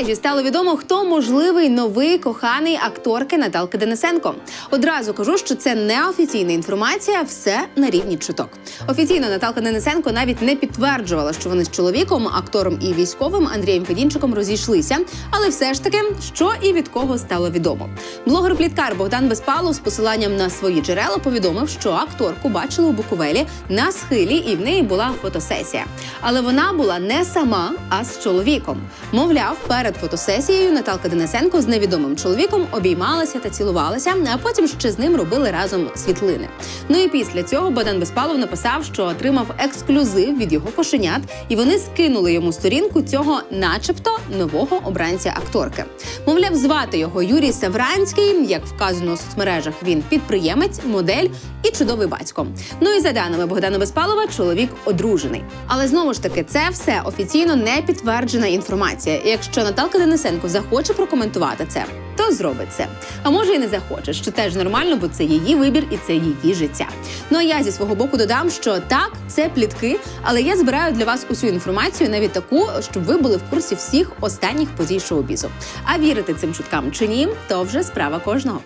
мережі стало відомо, хто можливий новий коханий акторки Наталки Денисенко. Одразу кажу, що це не офіційна інформація, все на рівні чуток. Офіційно Наталка Денисенко навіть не підтверджувала, що вони з чоловіком, актором і військовим Андрієм Федінчиком розійшлися. Але все ж таки, що і від кого стало відомо. Блогер-пліткар Богдан Безпалов з посиланням на свої джерела повідомив, що акторку бачили у Буковелі на схилі, і в неї була фотосесія. Але вона була не сама, а з чоловіком. Мовляв, перед фотосесією Наталка Денисенко з невідомим чоловіком обіймалася та цілувалася, а потім ще з ним робили разом світлини. Ну і після цього Богдан Безпалов написав, що отримав ексклюзив від його кошенят, і вони скинули йому сторінку цього, начебто, нового обранця акторки. Мовляв, звати його Юрій Савранський. Як вказано у соцмережах, він підприємець, модель і чудовий батько. Ну і за даними Богдана Безпалова, чоловік одружений. Але знову ж таки, це все офіційно не підтверджена інформація. Якщо Наталка Денисенко захоче прокоментувати це, то зробить це. А може і не захоче, що теж нормально, бо це її вибір і це її життя. Ну а я зі свого боку додам, що так, це плітки, але я збираю для вас усю інформацію, навіть таку, щоб ви були в курсі всіх останніх подій шоу-бізу. А вірити цим чуткам чи ні, то вже справа кожного.